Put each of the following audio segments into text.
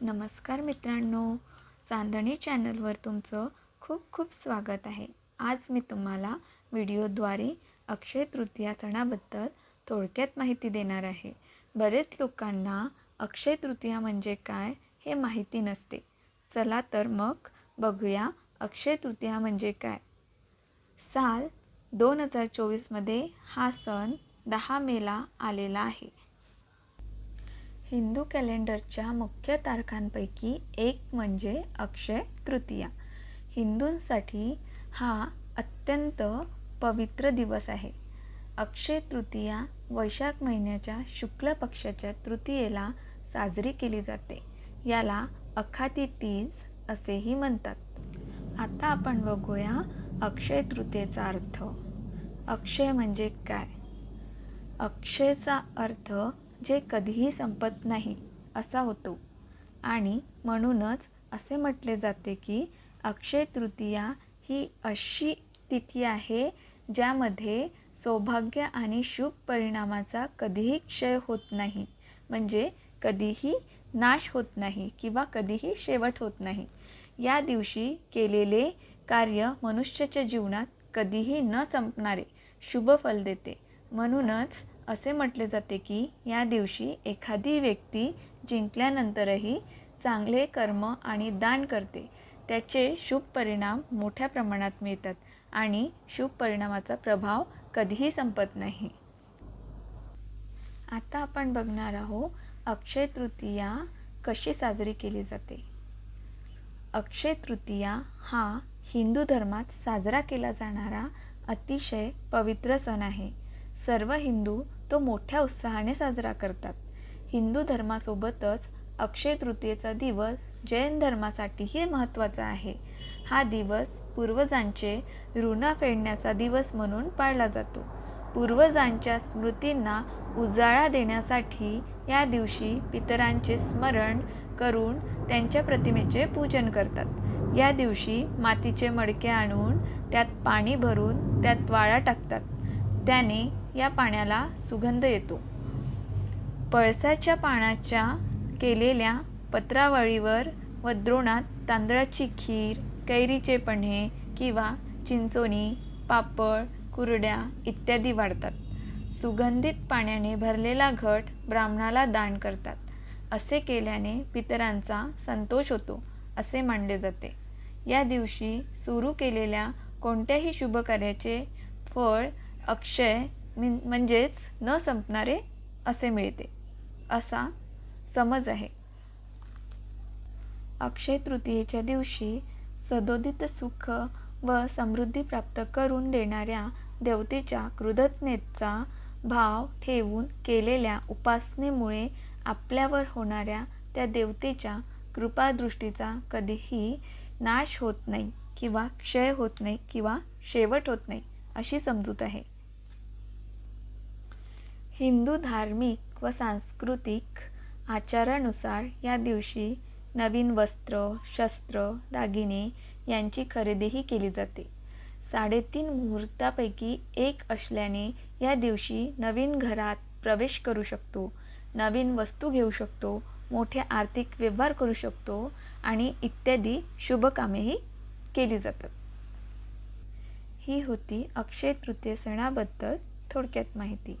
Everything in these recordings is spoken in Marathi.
नमस्कार मित्रांनो चांदणी चॅनलवर तुमचं खूप खूप स्वागत आहे. आज मी तुम्हाला व्हिडिओद्वारे अक्षय तृतीया सणाबद्दल थोडक्यात माहिती देणार आहे. बरेच लोकांना अक्षय तृतीया म्हणजे काय हे माहिती नसते. चला तर मग बघूया अक्षय तृतीया म्हणजे काय. साल दोन हजार चोवीसमध्ये हा सण दहा मेला आलेला आहे. हिंदू कॅलेंडरच्या मुख्य तारखांपैकी एक म्हणजे अक्षय तृतीया. हिंदूंसाठी हा अत्यंत पवित्र दिवस आहे. अक्षय तृतीया वैशाख महिन्याच्या शुक्ल पक्षाच्या तृतीयेला साजरी केली जाते. याला अखाती तीज असेही म्हणतात. आता आपण बघूया अक्षय तृतीयेचा अर्थ. अक्षय म्हणजे काय? अक्षयचा अर्थ जे कधीही संपत नाही असा होतो. आणि म्हणूनच असे म्हटले जाते की अक्षय तृतीया ही अशी तिथी आहे ज्यामध्ये सौभाग्य आणि शुभ परिणामाचा कधीही क्षय होत नाही. म्हणजे कधीही नाश होत नाही किंवा कधीही शेवट होत नाही. या दिवशी केलेले कार्य मनुष्याच्या जीवनात कधीही न संपणारे शुभ फल देते. म्हणूनच असे म्हटले जाते की या दिवशी एखादी व्यक्ती जिंकल्यानंतरही चांगले कर्म आणि दान करते. त्याचे शुभ परिणाम मोठ्या प्रमाणात मिळतात आणि शुभ परिणामाचा प्रभाव कधीही संपत नाही. आता आपण बघणार आहोत अक्षय तृतीया कशी साजरी केली जाते. अक्षय तृतीया हा हिंदू धर्मात साजरा केला जाणारा अतिशय पवित्र सण आहे. सर्व हिंदू तो मोठ्या उत्साहाने साजरा करतात. हिंदू धर्मासोबतच अक्षय तृतीयेचा दिवस जैन धर्मासाठीही महत्त्वाचा आहे. हा दिवस पूर्वजांचे ऋण फेडण्याचा दिवस म्हणून पाळला जातो. पूर्वजांच्या स्मृतींना उजाळा देण्यासाठी या दिवशी पितरांचे स्मरण करून त्यांच्या प्रतिमेचे पूजन करतात. या दिवशी मातीचे मडके आणून त्यात पाणी भरून त्यात वाळा टाकतात. त्याने या पाण्याला सुगंध येतो. पळसाच्या पानाच्या केलेल्या पत्रावळीवर व द्रोणात तांदळाची खीर कैरीचे पन्हे किंवा चिंचोनी पापड कुरड्या इत्यादी वाढतात. सुगंधित पाण्याने भरलेला घट ब्राह्मणाला दान करतात. असे केल्याने पितरांचा संतोष होतो असे मानले जाते. या दिवशी सुरू केलेल्या कोणत्याही शुभकार्याचे फळ अक्षय म्हणजेच न संपणारे असे मिळते. असा समज आहे. अक्षय तृतीयेच्या दिवशी सदोदित सुख व समृद्धी प्राप्त करून देणाऱ्या देवतेच्या कृतज्ञतेचा भाव ठेवून केलेल्या उपासनेमुळे आपल्यावर होणाऱ्या त्या देवतेच्या कृपादृष्टीचा कधीही नाश होत नाही किंवा क्षय होत नाही किंवा शेवट होत नाही अशी समजूत आहे. हिंदू धार्मिक व सांस्कृतिक आचारानुसार या दिवशी नवीन वस्त्र शस्त्र दागिने यांची खरेदीही केली जाते. साडेतीन मुहूर्तापैकी एक असल्याने या दिवशी नवीन घरात प्रवेश करू शकतो नवीन वस्तू घेऊ शकतो मोठे आर्थिक व्यवहार करू शकतो आणि इत्यादी शुभकामेही केली जातात. ही होती अक्षय तृतीय सणाबद्दल थोडक्यात माहिती.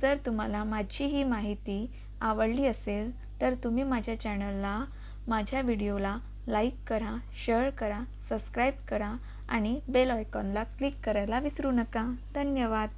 जर तुम्हाला माझी ही माहिती आवडली असेल तर तुम्ही माझ्या चॅनलला माझ्या व्हिडिओला लाईक करा शेअर करा सबस्क्राईब करा आणि बेल आयकॉनला क्लिक करायला विसरू नका. धन्यवाद.